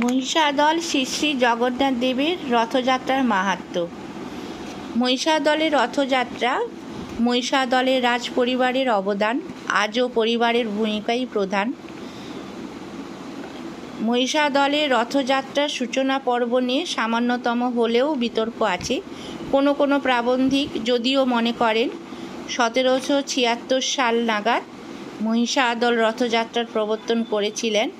মহিষাদল শ্রী শ্রী জগন্নাথ দেবের রথযাত্রার মাহাত্ম্য মহিষাদলের রথযাত্রা মহিষাদলের রাজ পরিবারের অবদান, আজও পরিবারের ভূমিকাই প্রধান। মহিষাদলের রথযাত্রার সূচনা পর্ব নিয়ে সামান্যতম হলেও বিতর্ক আছে। কোনো কোনো প্রাবন্ধিক যদিও মনে করেন, সতেরোশো ছিয়াত্তর সাল নাগাদ মহিষাদল রথযাত্রার প্রবর্তন করেছিলেন।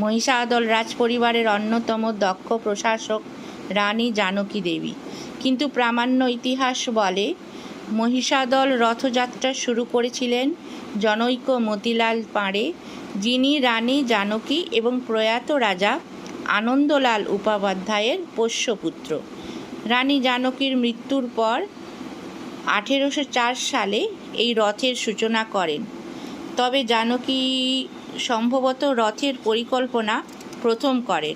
মহিষাদল রাজপরিবারের অন্যতম দক্ষ প্রশাসক রানী জানকী দেবী। কিন্তু প্রামাণ্য ইতিহাস বলে, মহিষাদল রথযাত্রা শুরু করেছিলেন জনৈক মতিলাল পাঁড়ে, যিনি রানী জানকী এবং প্রয়াত রাজা আনন্দলাল উপাধ্যায়ের পোষ্যপুত্র। রানী জানকীর মৃত্যুর পর আঠেরোশো চার সালে এই রথের সূচনা করেন। তবে জানকী সম্ভবত রথের পরিকল্পনা প্রথম করেন।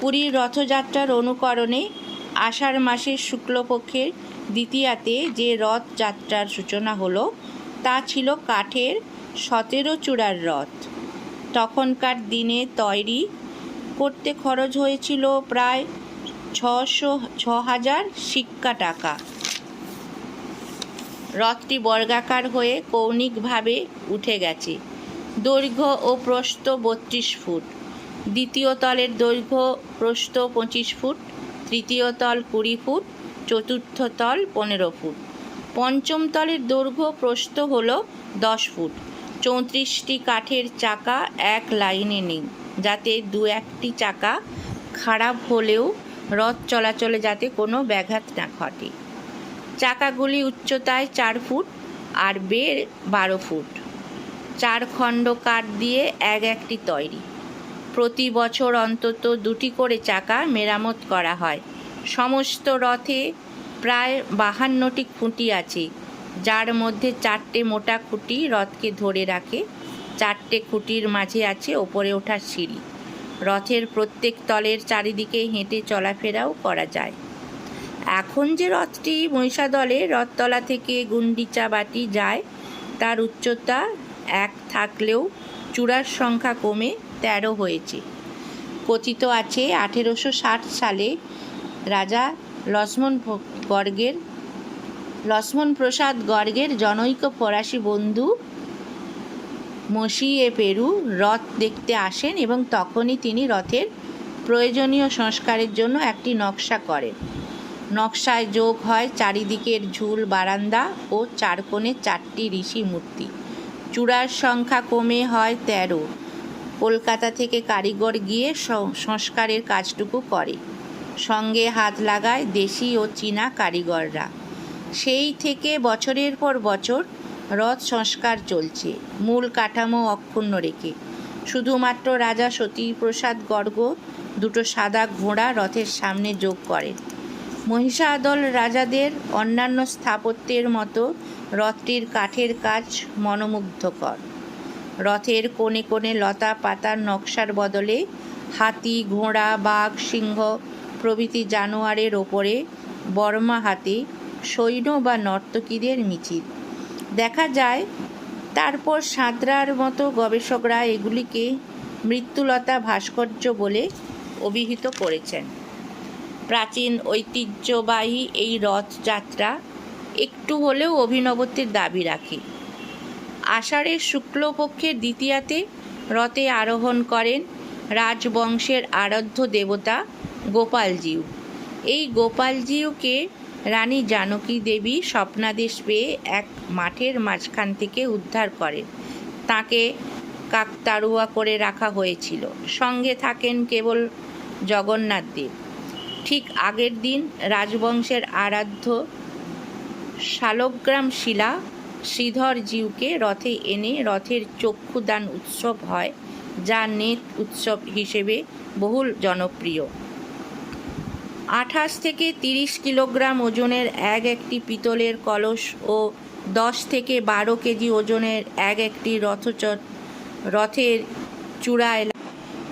পুরীর রথযাত্রার অনুকরণে আষাঢ় মাসের শুক্লপক্ষের দ্বিতীয়াতে যে রথযাত্রার সূচনা হলো, তা ছিল কাঠের সতেরো চূড়ার রথ। তখনকার দিনে তৈরি করতে খরচ হয়েছিল প্রায় ছশো, ছ হাজার সিক্কা টাকা। রথটি বর্গাকার হয়ে কৌণিকভাবে উঠে গেছে। দৈর্ঘ্য ও প্রস্থ বত্রিশ ফুট। দ্বিতীয় তলের দৈর্ঘ্য প্রস্থ পঁচিশ ফুট, তৃতীয় তল কুড়ি ফুট, চতুর্থ তল পনেরো ফুট। পঞ্চম তলের দৈর্ঘ্য প্রস্থ হল দশ ফুট। চৌত্রিশটি কাঠের চাকা এক লাইনে নেই, যাতে দু একটি চাকা খারাপ হলেও রথ চলাচলে যাতে কোনো ব্যাঘাত না ঘটে। চাকাগুলি উচ্চতায় চার ফুট আর বের বারো ফুট। চার খণ্ড কাঠ দিয়ে এক একটি তৈরি। প্রতি বছর অন্তত দুটি করে চাকা মেরামত করা হয়। সমস্ত রথে প্রায় বাহান্নটি খুঁটি আছে, যার মধ্যে চারটে মোটা খুঁটি রথকে ধরে রাখে। চারটে খুঁটির মাঝে আছে ওপরে ওঠার সিঁড়ি। রথের প্রত্যেক তলের চারিদিকে হেঁটে চলাফেরাও করা যায়। এখন যে রথটি মহিষাদলে রথতলা থেকে গুন্ডিচা বাটি যায়, তার উচ্চতা এক থাকলেও চূড়ার সংখ্যা কমে তেরো হয়েছে। কথিত আছে, আঠেরোশো ষাট সালে রাজা লক্ষ্মণ গর্গের লক্ষ্মণ প্রসাদ গর্গের জনৈক ফরাসি বন্ধু মসিয়ে পেরু রথ দেখতে আসেন এবং তখনই তিনি রথের প্রয়োজনীয় সংস্কারের জন্য একটি নকশা করেন। নকশায় যোগ হয় চারিদিকের ঝুল বারান্দা ও চারকোণে চারটি ঋষি মূর্তি চূড়ার সংখ্যা কমে হয় তেরো। কলকাতা থেকে কারিগর গিয়ে সংস্কারের কাজটুকু করে। সঙ্গে হাত লাগায় দেশি ও চীনা কারিগররা। সেই থেকে বছরের পর বছর রথ সংস্কার চলছে। মূল কাঠামো অক্ষুণ্ণ রেখে। শুধুমাত্র রাজা সতীপ্রসাদ গর্গ দুটো সাদা ঘোড়া রথের সামনে যোগ করেন। মহিষাদল রাজাদের অন্যান্য স্থাপত্যের মতো রথটির কাঠের কাজ মনোমুগ্ধকর। রথের কোণে কোণে লতা পাতার নকশার বদলে হাতি, ঘোড়া, বাঘ, সিংহ প্রভৃতি জানোয়ারের ওপরে বর্মা হাতে সৈন্য বা নর্তকীদের মিছিল। দেখা যায়, তারপর সাঁতরার মতো গবেষকরা এগুলিকে মৃত্যুলতা ভাস্কর্য বলে অভিহিত করেছেন। প্রাচীন ঐতিহ্যবাহী এই রথযাত্রা একটু হলেও অভিনবত্বের দাবি রাখে। আষাঢ়ের শুক্লপক্ষের দ্বিতীয়াতে রথে আরোহণ করেন রাজবংশের আরাধ্য দেবতা গোপালজিউ। এই গোপালজিউকে রানী জানকী দেবী স্বপ্নাদেশ পেয়ে এক মাঠের মাঝখান থেকে উদ্ধার করেন। তাকে কাকতাড়ুয়া করে রাখা হয়েছিল। সঙ্গে থাকেন কেবল জগন্নাথ দেব। ঠিক আগের দিন রাজবংশের আরাধ্য শালগ্রাম শিলা শ্রীধর জিউকে রথে এনে রথের চক্ষুদান উৎসব হয়, যা নেত উৎসব হিসেবে বহুল জনপ্রিয়। আঠাশ থেকে তিরিশ কিলোগ্রাম ওজনের এক একটি পিতলের কলস ও দশ থেকে বারো কেজি ওজনের এক একটি রথচ রথের চূড়ায়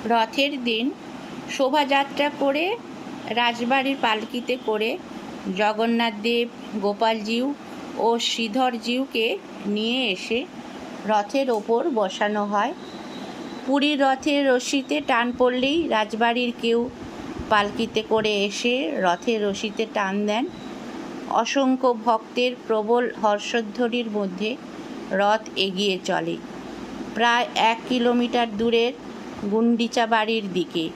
রথের দিন শোভাযাত্রা করে রাজবাড়ির পালকিতে করে জগন্নাথ দেব গোপালজিউ ও শ্রীধরজিউকে নিয়ে এসে রথের ওপর বসানো হয়। পুরীর রথের রশিতে টান পড়লেই রাজবাড়ির কেউ পালকিতে করে এসে রথের রশিতে টান দেন। অসংখ্য ভক্তের প্রবল হর্ষধ্বনির মধ্যে রথ এগিয়ে চলে। প্রায় এক কিলোমিটার দূরের গুন্ডিচা বাড়ির দিকে।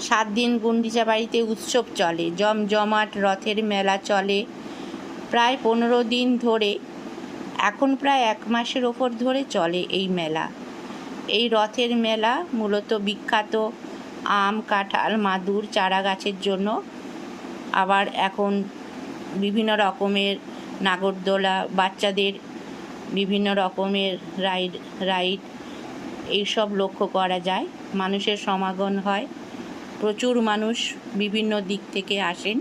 সাত দিন গুন্ডিচা বাড়িতে উৎসব চলে, জমজমাট রথের মেলা চলে। প্রায় পনেরো দিন ধরে, এখন প্রায় এক মাসের ওপর ধরে চলে এই মেলা। এই রথের মেলা মূলত বিখ্যাত আম, কাঁঠাল, মাদুর, চারা গাছের জন্য। আবার এখন বিভিন্ন রকমের নাগরদোলা, বাচ্চাদের বিভিন্ন রকমের রাইড রাইড, এইসব লক্ষ্য করা যায়। মানুষের সমাগম হয়। প্রচুর মানুষ বিভিন্ন দিক থেকে আসেন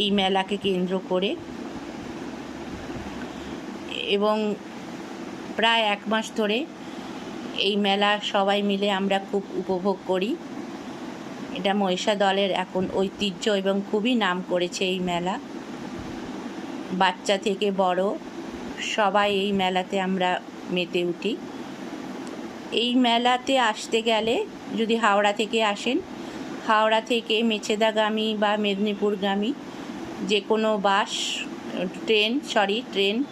এই মেলাকে কেন্দ্র করে। এবং প্রায় এক মাস ধরে এই মেলা সবাই মিলে আমরা খুব উপভোগ করি। এটা মহিষা দলের এখন ঐতিহ্য এবং খুবই নাম করেছে এই মেলা। বাচ্চা থেকে বড় সবাই এই মেলাতে আমরা মেতে উঠি। এই মেলাতে আসতে গেলে যদি হাওড়া থেকে আসেন হাওড়া থেকে মেছেদাগামী বা মেদিনীপুরগামী যে কোনো বাস, ট্রেন, সরি, ট্রেন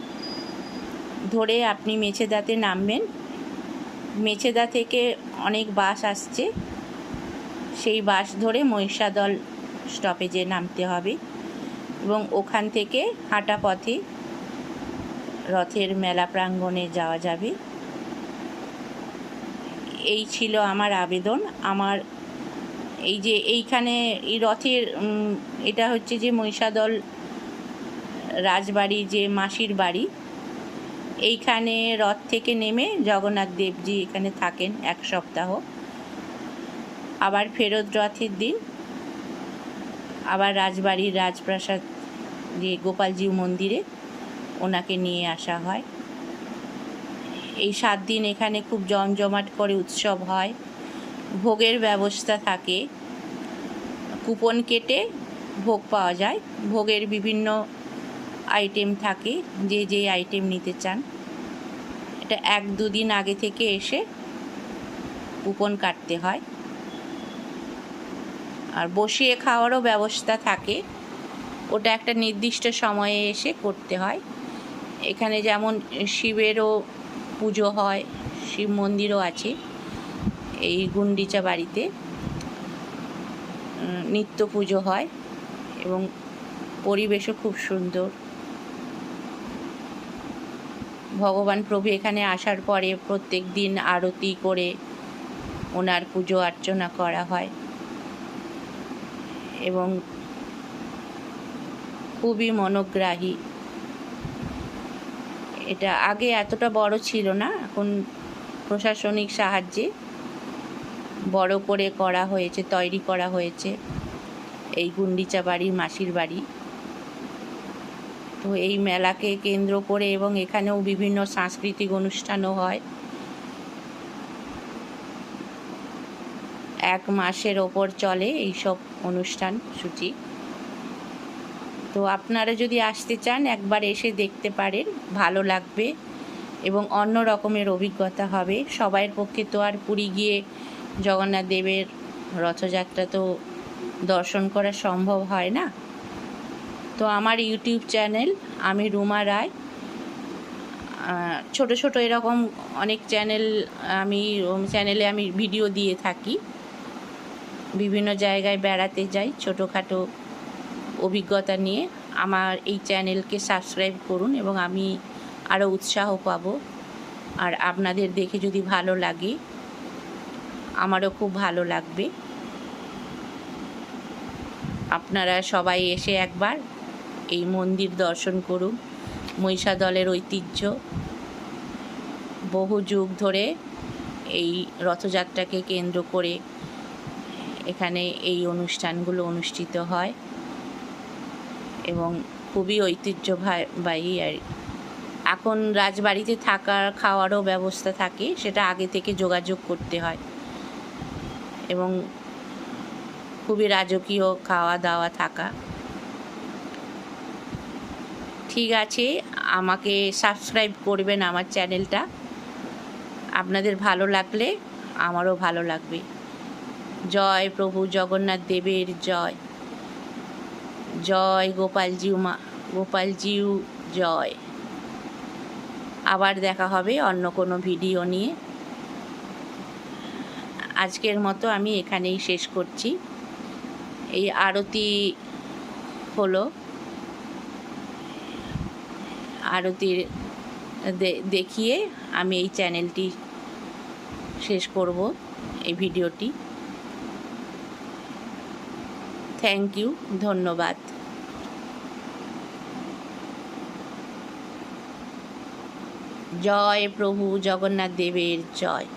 ধরে আপনি মেছেদাতে নামবেন। মেছেদা থেকে অনেক বাস আসছে। সেই বাস ধরে মহিষাদল স্টপেজে নামতে হবে এবং ওখান থেকে হাঁটা পথে রথের মেলা প্রাঙ্গণে যাওয়া যাবে। এই ছিল আমার আবেদন। আমার এই যে এইখানে এই রথের এটা হচ্ছে যে মহিষাদল রাজবাড়ি, যে মাসির বাড়ি, এইখানে রথ থেকে নেমে জগন্নাথ দেবজি এখানে থাকেন এক সপ্তাহ। আবার ফেরত রথের দিন, আবার রাজবাড়ির রাজপ্রাসাদ, যে গোপালজিউ মন্দিরে ওনাকে নিয়ে আসা হয়। এই সাত দিন এখানে খুব জমজমাট করে উৎসব হয়। ভোগের ব্যবস্থা থাকে। কুপন কেটে ভোগ পাওয়া যায়। ভোগের বিভিন্ন আইটেম থাকে, যে যে আইটেম নিতে চান। এটা এক দুদিন আগে থেকে এসে কুপন কাটতে হয়। আর বসিয়ে খাওয়ারও ব্যবস্থা থাকে। ওটা একটা নির্দিষ্ট সময়ে এসে করতে হয়। এখানে যেমন শিবেরও পুজো হয়, শিব মন্দিরও আছে। এই গুন্ডিচা বাড়িতে নিত্য পুজো হয় এবং পরিবেশও খুব সুন্দর। ভগবান প্রভু এখানে আসার পরে প্রত্যেক দিন আরতি করে ওনার পুজো অর্চনা করা হয়। এবং খুবই মনোগ্রাহী। এটা আগে এতটা বড় ছিল না, এখন প্রশাসনিক সাহায্যে বড় করে করা হয়েছে, তৈরি করা হয়েছে। এই গুন্ডিচা বাড়ির মাসির বাড়ি। তো এই মেলাকে কেন্দ্র করে এবং এখানেও বিভিন্ন সাংস্কৃতিক অনুষ্ঠানও হয়। এক মাসের ওপর চলে এইসব অনুষ্ঠান, সূচি। তো আপনারা যদি আসতে চান, একবার এসে দেখতে পারেন, ভালো লাগবে এবং অন্য রকমের অভিজ্ঞতা হবে। সবাইয়ের পক্ষে তো আর পুরী গিয়ে জগন্নাথ দেবের রথযাত্রা তো দর্শন করা সম্ভব হয় না। তো আমার ইউটিউব চ্যানেল আমি রুমা রায়। ছোট ছোট এরকম অনেক চ্যানেল আমি চ্যানেলে আমি ভিডিও দিয়ে থাকি। বিভিন্ন জায়গায় বেড়াতে যাই ছোটোখাটো অভিজ্ঞতা নিয়ে। আমার এই চ্যানেলকে সাবস্ক্রাইব করুন এবং আমি আরও উৎসাহ পাব। আর আপনাদের দেখে যদি ভালো লাগে আমারও খুব ভালো লাগবে। আপনারা সবাই এসে একবার এই মন্দির দর্শন করুন। মহিষাদলের ঐতিহ্য। বহু যুগ ধরে এই রথযাত্রাকে কেন্দ্র করে এখানে এই অনুষ্ঠানগুলো অনুষ্ঠিত হয় এবং খুবই ঐতিহ্যবাহী আর এখন রাজবাড়িতে থাকার খাওয়ারও ব্যবস্থা থাকে, সেটা আগে থেকে যোগাযোগ করতে হয়। এবং খুবই রাজকীয় খাওয়া দাওয়া থাকা। ঠিক আছে, আমাকে সাবস্ক্রাইব করবেন আমার চ্যানেলটা। আপনাদের ভালো লাগলে আমারও ভালো লাগবে। জয় প্রভু জগন্নাথ দেবের জয়। জয় গোপালজিউ মা, গোপালজিউ জয়। আবার দেখা হবে অন্য কোনো ভিডিও নিয়ে। আজকের মতো আমি এখানেই শেষ করছি। এই আরতি হলো। আরতির দেখিয়ে আমি এই চ্যানেলটি শেষ করব, এই ভিডিওটি। থ্যাংক ইউ ধন্যবাদ। জয় প্রভু জগন্নাথ দেবের জয়।